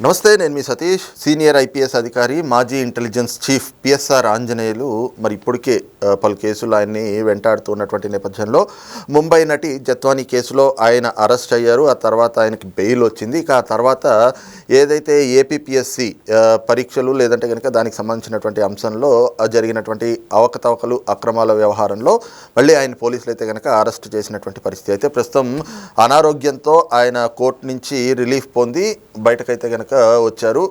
నమస్తే నేను మీ Satish senior IPS అధికారి మాజీ ఇంటెలిజెన్స్ చీఫ్ పిఎస్ఆర్ ఆంజనేయులు. మరి ఇప్పటికే పలు కేసులు ఆయన్ని వెంటాడుతున్నటువంటి నేపథ్యంలో ముంబై నటి జత్వానీ కేసులో ఆయన అరెస్ట్ అయ్యారు. ఆ తర్వాత ఆయనకి బెయిల్ వచ్చింది. ఇక ఆ తర్వాత ఏదైతే ఏపీపీఎస్సి పరీక్షలు లేదంటే కనుక దానికి సంబంధించినటువంటి అంశంలో జరిగినటువంటి అవకతవకలు అక్రమాల వ్యవహారంలో మళ్ళీ ఆయన పోలీసులు అయితే కనుక అరెస్ట్ చేసినటువంటి పరిస్థితి అయితే ప్రస్తుతం అనారోగ్యంతో ఆయన కోర్టు నుంచి రిలీఫ్ పొంది బయటకైతే కనుక వచ్చారు.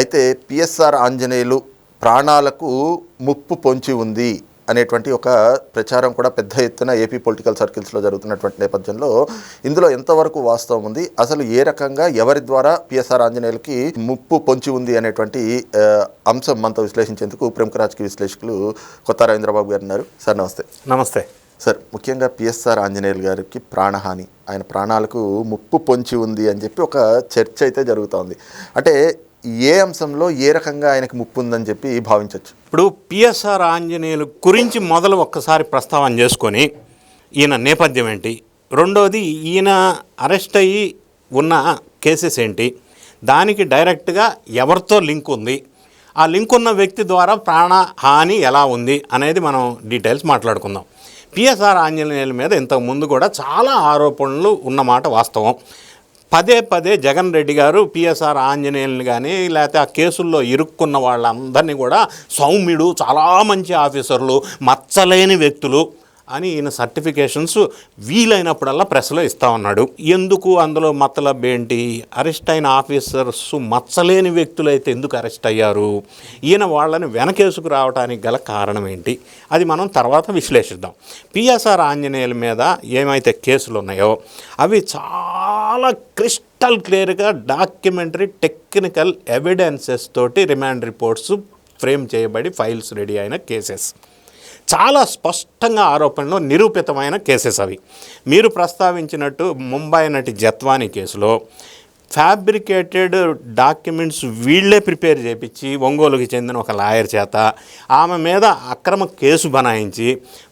అయితే పిఎస్ఆర్ ఆంజనేయులు ప్రాణాలకు ముప్పు పొంచి ఉంది అనేటువంటి ఒక ప్రచారం కూడా పెద్ద ఎత్తున ఏపీ పొలిటికల్ సర్కిల్స్లో జరుగుతున్నటువంటి నేపథ్యంలో ఇందులో ఎంతవరకు వాస్తవం ఉంది? అసలు ఏ రకంగా ఎవరి ద్వారా పిఎస్ఆర్ ఆంజనేయులకి ముప్పు పొంచి ఉంది అనేటువంటి అంశం మనతో విశ్లేషించేందుకు ప్రముఖ రాజకీయ విశ్లేషకులు కొత్త రవీంద్రబాబు గారు ఉన్నారు. సార్ నమస్తే. నమస్తే. సార్ ముఖ్యంగా పిఎస్ఆర్ ఆంజనేయులు గారికి ప్రాణహాని. ఆయన ప్రాణాలకు ముప్పు పొంచి ఉంది అని చెప్పి ఒక చర్చ అయితే జరుగుతోంది. అంటే ఏ అంశంలో ఏ రకంగా ఆయనకు ముప్పు ఉందని చెప్పి భావించవచ్చు ఇప్పుడు పిఎస్ఆర్ ఆంజనేయులు గురించి మొదలు ఒక్కసారి ప్రస్తావన చేసుకొని ఈయన నేపథ్యం ఏంటి? రెండోది ఈయన అరెస్ట్ అయ్యి ఉన్న కేసెస్ ఏంటి? దానికి డైరెక్ట్గా ఎవరితో లింక్ ఉంది? ఆ లింక్ ఉన్న వ్యక్తి ద్వారా ప్రాణ హాని ఎలా ఉంది అనేది మనం డీటెయిల్స్ మాట్లాడుకుందాం. పిఎస్ఆర్ ఆంజనేయుల మీద ఇంతకు ముందు కూడా చాలా ఆరోపణలు ఉన్నమాట వాస్తవం. పదే పదే జగన్ రెడ్డి గారు పిఎస్ఆర్ ఆంజనేయుల్ని కానీ లేకపోతే ఆ కేసుల్లో ఇరుక్కున్న వాళ్ళందరినీ కూడా సౌమ్యుడు చాలా మంచి ఆఫీసర్లు మచ్చలేని వ్యక్తులు అని ఈయన సర్టిఫికేషన్స్ వీలైనప్పుడల్లా ప్రెస్లో ఇస్తా ఉన్నాడు. ఎందుకు? అందులో మతలబ్ ఏంటి అరెస్ట్ అయిన ఆఫీసర్స్ మచ్చలేని వ్యక్తులైతే ఎందుకు అరెస్ట్ అయ్యారు? ఈయన వాళ్ళని వెనకేసుకు రావడానికి గల కారణం ఏంటి? అది మనం తర్వాత విశ్లేషిద్దాం. పిఎస్ఆర్ ఆంజనేయుల మీద ఏమైతే కేసులు ఉన్నాయో అవి చాలా క్రిస్టల్ క్లియర్గా డాక్యుమెంటరీ టెక్నికల్ ఎవిడెన్సెస్ తోటి రిమాండ్ రిపోర్ట్స్ ఫ్రేమ్ చేయబడి ఫైల్స్ రెడీ అయిన కేసెస్. చాలా స్పష్టంగా ఆరోపణలు నిరూపితమైన కేసెస్ అవి. మీరు ప్రస్తావించినట్టు ముంబై నటి జత్వాని కేసులో ఫ్యాబ్రికేటెడ్ డాక్యుమెంట్స్ వీళ్ళే ప్రిపేర్ చేపించి ఒంగోలుకి చెందిన ఒక లాయర్ చేత ఆమె మీద అక్రమ కేసు బనాయించి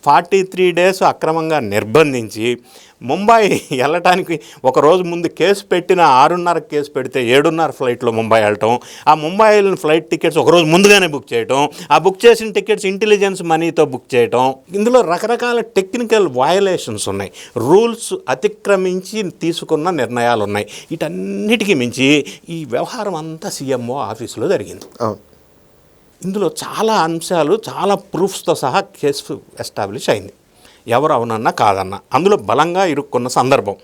ఫార్టీ త్రీ డేస్ అక్రమంగా నిర్బంధించి ముంబై వెళ్ళటానికి ఒక రోజు ముందు కేసు పెట్టిన ఆరున్నర కేసు పెడితే ఏడున్నర ఫ్లైట్లో ముంబై వెళ్ళటం ఆ ముంబై వెళ్ళిన ఫ్లైట్ టికెట్స్ ఒక రోజు ముందుగానే బుక్ చేయటం ఆ బుక్ చేసిన టికెట్స్ ఇంటెలిజెన్స్ మనీతో బుక్ చేయటం. ఇందులో రకరకాల టెక్నికల్ వయలేషన్స్ ఉన్నాయి. రూల్స్ అతిక్రమించి తీసుకున్న నిర్ణయాలు ఉన్నాయి. వీటన్నిటికీ మించి ఈ వ్యవహారం అంతా సీఎంఓ ఆఫీసులో జరిగింది. ఇందులో చాలా అంశాలు చాలా ప్రూఫ్స్తో సహా కేసు ఎస్టాబ్లిష్ అయింది. ఎవరు అవునన్నా కాదన్నా. అందులో బలంగా ఇరుక్కున్న సందర్భం.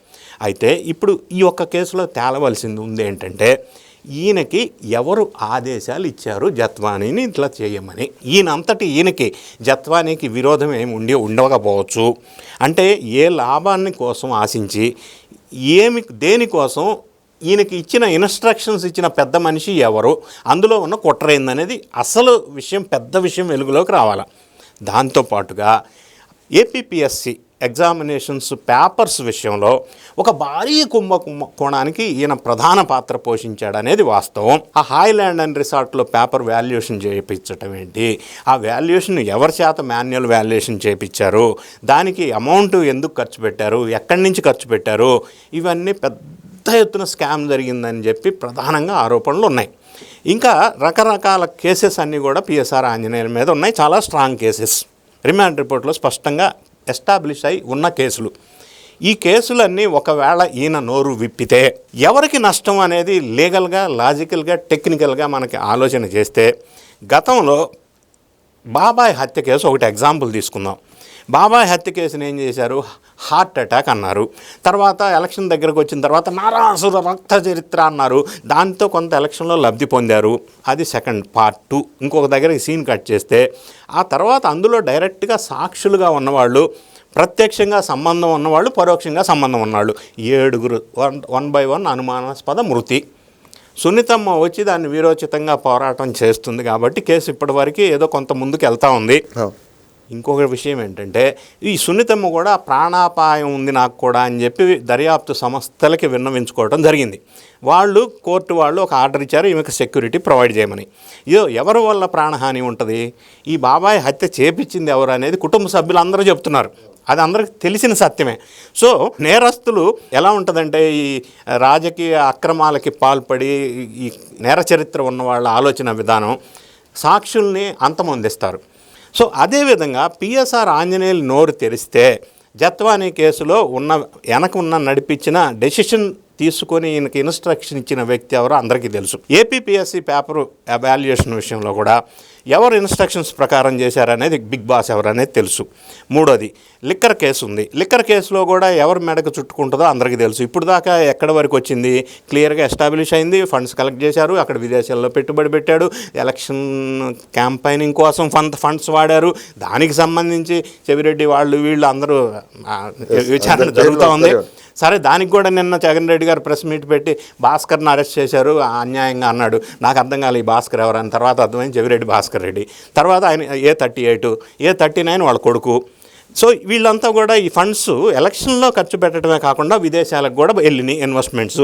అయితే ఇప్పుడు ఈ ఒక్క కేసులో తేలవలసింది ఉంది ఏంటంటే ఈయనకి ఎవరు ఆదేశాలు ఇచ్చారు జత్వానీని ఇట్లా చేయమని. ఈయనంతటి ఈయనకి జత్వానీకి విరోధం ఏమి ఉండి ఉండకపోవచ్చు. అంటే ఏ లాభాన్ని కోసం ఆశించి ఏమి దేనికోసం ఈయనకి ఇచ్చిన ఇన్స్ట్రక్షన్స్ ఇచ్చిన పెద్ద మనిషి ఎవరు అందులో ఉన్న కుట్ర ఏందనేది అసలు విషయం పెద్ద విషయం వెలుగులోకి రావాలి. దాంతోపాటుగా ఏపీపీఎస్సి ఎగ్జామినేషన్స్ పేపర్స్ విషయంలో ఒక భారీ కుంభ కోణానికి ఈయన ప్రధాన పాత్ర పోషించాడనేది వాస్తవం. ఆ హాయ్లాండ్ అండ్ రిసార్ట్లో పేపర్ వాల్యుయేషన్ చేయించటం ఏంటి? ఆ వాల్యుయేషన్ ఎవరి చేత మాన్యువల్ వాల్యుయేషన్ చేయించారు? దానికి అమౌంట్ ఎందుకు ఖర్చు పెట్టారు? ఎక్కడి నుంచి ఖర్చు పెట్టారు? ఇవన్నీ పెద్ద ఎత్తున స్కామ్ జరిగిందని చెప్పి ప్రధానంగా ఆరోపణలు ఉన్నాయి. ఇంకా రకరకాల కేసెస్ అన్నీ కూడా పిఎస్ఆర్ ఆంజనేయుల మీద ఉన్నాయి. చాలా స్ట్రాంగ్ కేసెస్. రిమాండ్ రిపోర్ట్లో స్పష్టంగా ఎస్టాబ్లిష్ అయి ఉన్న కేసులు. ఈ కేసులన్నీ ఒకవేళ ఈయన నోరు విప్పితే ఎవరికి నష్టం అనేది లీగల్గా లాజికల్గా టెక్నికల్గా మనకి ఆలోచన చేస్తే గతంలో బాబాయ్ హత్య కేసు ఒకటి ఎగ్జాంపుల్ తీసుకుందాం. బాబాయ్ హత్య కేసుని ఏం చేశారు? హార్ట్ అటాక్ అన్నారు. తర్వాత ఎలక్షన్ దగ్గరకు వచ్చిన తర్వాత నారాసుర రక్త చరిత్ర అన్నారు. దాంతో కొంత ఎలక్షన్లో లబ్ధి పొందారు. అది సెకండ్ పార్ట్ టూ. ఇంకొక దగ్గర ఈ సీన్ కట్ చేస్తే ఆ తర్వాత అందులో డైరెక్ట్గా సాక్షులుగా ఉన్నవాళ్ళు ప్రత్యక్షంగా సంబంధం ఉన్నవాళ్ళు పరోక్షంగా సంబంధం ఉన్నవాళ్ళు. ఏడుగురు వన్ వన్ బై వన్ అనుమానాస్పద మృతి. సునీతమ్మ వచ్చి దాన్ని వీరోచితంగా పోరాటం చేస్తుంది కాబట్టి కేసు ఇప్పటివరకు ఏదో కొంత ముందుకు వెళ్తా ఉంది ఇంకొక విషయం ఏంటంటే ఈ సున్నితమ్మ కూడా ప్రాణాపాయం ఉంది నాకు కూడా అని చెప్పి దర్యాప్తు సంస్థలకి విన్నవించుకోవడం జరిగింది. వాళ్ళు కోర్టు వాళ్ళు ఒక ఆర్డర్ ఇచ్చారు ఈమెకు సెక్యూరిటీ ప్రొవైడ్ చేయమని. ఇదో ఎవరి వల్ల ప్రాణహాని ఉంటుంది? ఈ బాబాయ్ హత్య చేపించింది ఎవరు అనేది కుటుంబ సభ్యులు అందరూ చెప్తున్నారు. అది అందరికి తెలిసిన సత్యమే. సో నేరస్తులు ఎలా ఉంటుందంటే ఈ రాజకీయ అక్రమాలకి పాల్పడి ఈ నేర చరిత్ర ఉన్న వాళ్ళ ఆలోచన విధానం సాక్షుల్ని అంతమొందిస్తారు. సో అదేవిధంగా పిఎస్ఆర్ ఆంజనేయులు నోరు తెరిస్తే జత్వానీ కేసులో ఉన్న వెనక ఉన్న నడిపించిన డెసిషన్ తీసుకొని ఈయనకి ఇన్స్ట్రక్షన్ ఇచ్చిన వ్యక్తి ఎవరో అందరికీ తెలుసు. ఏపీపీఎస్సీ పేపర్ అవాల్యుయేషన్ విషయంలో కూడా ఎవరు ఇన్స్ట్రక్షన్స్ ప్రకారం చేశారనేది బిగ్ బాస్ ఎవరు అనేది తెలుసు. మూడోది లిక్కర్ కేసు ఉంది. లిక్కర్ కేసులో కూడా ఎవరు మెడకు చుట్టుకుంటుందో అందరికీ తెలుసు. ఇప్పుడు దాకా ఎక్కడి వరకు వచ్చింది? క్లియర్గా ఎస్టాబ్లిష్ అయింది ఫండ్స్ కలెక్ట్ చేశారు అక్కడ విదేశాల్లో పెట్టుబడి పెట్టాడు ఎలక్షన్ క్యాంపైనింగ్ కోసం ఫండ్ ఫండ్స్ వాడారు. దానికి సంబంధించి చెవిరెడ్డి వాళ్ళు వీళ్ళు అందరూ విచారణ జరుగుతూ ఉంది. సరే దానికి కూడా నిన్న జగన్ రెడ్డి గారు ప్రెస్ మీట్ పెట్టి భాస్కర్ని అరెస్ట్ చేశారు ఆ అన్యాయంగా అన్నాడు. నాకు అర్థం కాలేదు ఈ భాస్కర్ ఎవరని. తర్వాత అర్థమైంది చెవిరెడ్డి భాస్కర్. రెడ్డి. తర్వాత ఆయన A thirty eight A thirty nine వాళ్ళ కొడుకు. సో వీళ్ళంతా కూడా ఈ ఫండ్స్ ఎలక్షన్లో ఖర్చు పెట్టడమే కాకుండా విదేశాలకు కూడా వెళ్ళినాయి ఇన్వెస్ట్మెంట్స్.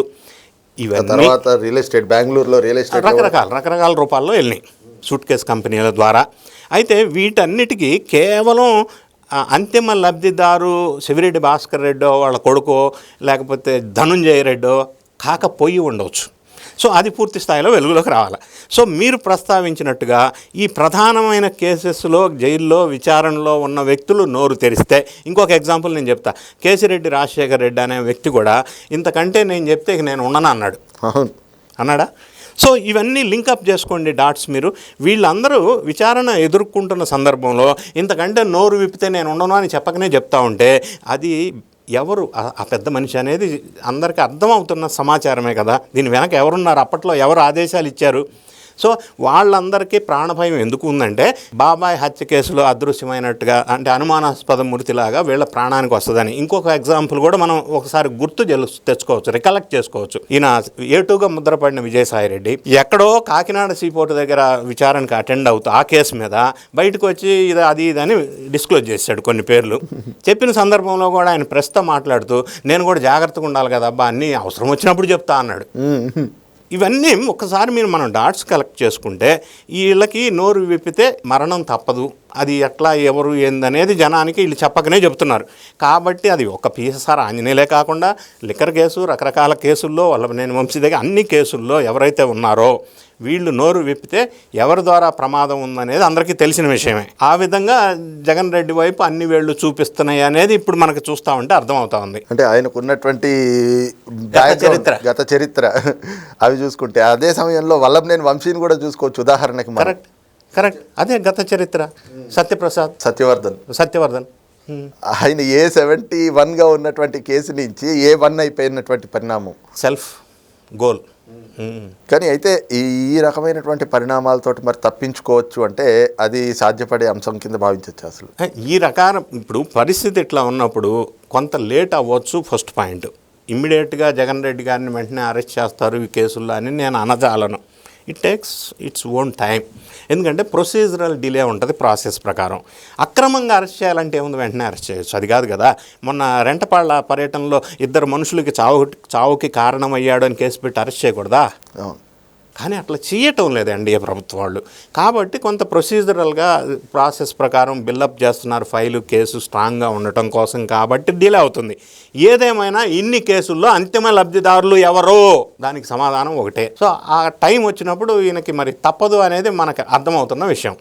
ఇవన్నీ తర్వాత రియల్ ఎస్టేట్ బెంగళూరులో రియల్ ఎస్టేట్ రకరకాల రకరకాల రూపాల్లో వెళ్ళినాయి సూట్ కేస్ కంపెనీల ద్వారా. అయితే వీటన్నిటికీ కేవలం అంతిమ లబ్ధిదారు శివిరెడ్డి భాస్కర్ రెడ్డో వాళ్ళ కొడుకో లేకపోతే ధనుంజయ రెడ్డో కాకపోయి ఉండవచ్చు సో అది పూర్తి స్థాయిలో వెలుగులోకి రావాలి. సో మీరు ప్రస్తావించినట్టుగా ఈ ప్రధానమైన కేసెస్లో జైల్లో విచారణలో ఉన్న వ్యక్తులు నోరు తెరిస్తే ఇంకొక ఎగ్జాంపుల్ నేను చెప్తా. కేసిరెడ్డి రాజశేఖర్ రెడ్డి అనే వ్యక్తి కూడా ఇంతకంటే నేను చెప్తే నేను ఉండను అన్నాడు. అన్నాడా? సో ఇవన్నీ లింకప్ చేసుకోండి డాట్స్ మీరు. వీళ్ళందరూ విచారణ ఎదుర్కొంటున్న సందర్భంలో ఇంతకంటే నోరు విప్పితే నేను ఉండను అని చెప్పకనే చెప్తా ఉంటే అది ఎవరు? ఆ- పెద్ద మనిషి అనేది అందరికీ అర్థమవుతున్న సమాచారమే కదా. దీని వెనక ఎవరున్నారు? అప్పట్లో ఎవరు ఆదేశాలు ఇచ్చారు? సో వాళ్ళందరికీ ప్రాణభయం ఎందుకు ఉందంటే బాబాయ్ హత్య కేసులో అదృశ్యమైనట్టుగా అంటే అనుమానాస్పద మృతిలాగా వీళ్ళ ప్రాణానికి వస్తుందని. ఇంకొక ఎగ్జాంపుల్ కూడా మనం ఒకసారి గుర్తు తెచ్చుకోవచ్చు రికలెక్ట్ చేసుకోవచ్చు. ఈయన ఏటుగా ముద్రపడిన విజయసాయి రెడ్డి ఎక్కడో కాకినాడ సీపోర్ట్ దగ్గర విచారణకు అటెండ్ అవుతూ ఆ కేసు మీద బయటకు వచ్చి ఇది అది ఇది అని డిస్క్లోజ్ చేశాడు కొన్ని పేర్లు. చెప్పిన సందర్భంలో కూడా ఆయన ప్రస్తుతం మాట్లాడుతూ నేను కూడా జాగ్రత్తగా ఉండాలి కదా అబ్బా అన్నీ అవసరం వచ్చినప్పుడు చెప్తా అన్నాడు. ఇవన్నీ ఒక్కసారి మీరు మనం డాట్స్ కలెక్ట్ చేసుకుంటే వీళ్ళకి నోరు విప్పితే మరణం తప్పదు. అది ఎట్లా ఎవరు ఏందనేది జనానికి వీళ్ళు చెప్పకనే చెప్తున్నారు. కాబట్టి అది ఒక పిఎస్ఆర్ ఆంజనేయులే కాకుండా లిక్కర్ కేసు రకరకాల కేసుల్లో వాళ్ళ నేను వంశీ దగ్గర అన్ని కేసుల్లో ఎవరైతే ఉన్నారో వీళ్ళు నోరు విప్పితే ఎవరి ద్వారా ప్రమాదం ఉందనేది అందరికీ తెలిసిన విషయమే. ఆ విధంగా జగన్ రెడ్డి వైపు అన్ని వేళ్ళు చూపిస్తున్నాయి అనేది ఇప్పుడు మనకు చూస్తూ ఉంటే అర్థమవుతా ఉంది. అంటే ఆయనకు ఉన్నటువంటి చరిత్ర. గత చరిత్ర. అవి చూసుకుంటే అదే సమయంలో వల్లభనేని వంశీని కూడా చూసుకోవచ్చు ఉదాహరణకి కరెక్ట్. కరెక్ట్. అదే గత చరిత్ర. సత్యప్రసాద్. సత్యవర్ధన్. సత్యవర్ధన్. ఆయన ఏ సెవెంటీ వన్గా ఉన్నటువంటి కేసు నుంచి ఏ వన్ అయిపోయినటువంటి పరిణామం? Self goal. కానీ అయితే ఈ రకమైనటువంటి పరిణామాలతోటి మరి తప్పించుకోవచ్చు అంటే అది సాధ్యపడే అంశం కింద భావించవచ్చు అసలు? ఈ రకాల ఇప్పుడు పరిస్థితి ఇట్లా ఉన్నప్పుడు కొంత లేట్ అవ్వచ్చు ఫస్ట్ పాయింట్. ఇమ్మీడియట్గా జగన్ రెడ్డి గారిని వెంటనే అరెస్ట్ చేస్తారు ఈ కేసుల్లో అని నేను అనజాలను. It takes its own time ఎందుకంటే ప్రొసీజరల్ డిలే ఉంటుంది ప్రాసెస్ ప్రకారం. అక్రమంగా అరెస్ట్ చేయాలంటే ఏముంది? వెంటనే అరెస్ట్ చేయొచ్చు. అది కాదు కదా. మొన్న రెంటపాళ్ళ పర్యటనలో ఇద్దరు మనుషులకి చావు చావుకి కారణమయ్యాడు అని కేసు పెట్టి అరెస్ట్ చేయకూడదా? అవును. కానీ అట్లా చేయటం లేదు ఎన్డీఏ ప్రభుత్వం వాళ్ళు. కాబట్టి కొంత ప్రొసీజరల్గా ప్రాసెస్ ప్రకారం బిల్డప్ చేస్తున్నారు ఫైలు కేసు స్ట్రాంగ్గా ఉండటం కోసం కాబట్టి డిలే అవుతుంది. ఏదేమైనా ఇన్ని కేసుల్లో అంతిమ లబ్ధిదారులు ఎవరో దానికి సమాధానం ఒకటే. సో ఆ టైం వచ్చినప్పుడు ఈయనకి మరి తప్పదు అనేది మనకు అర్థమవుతున్న విషయం.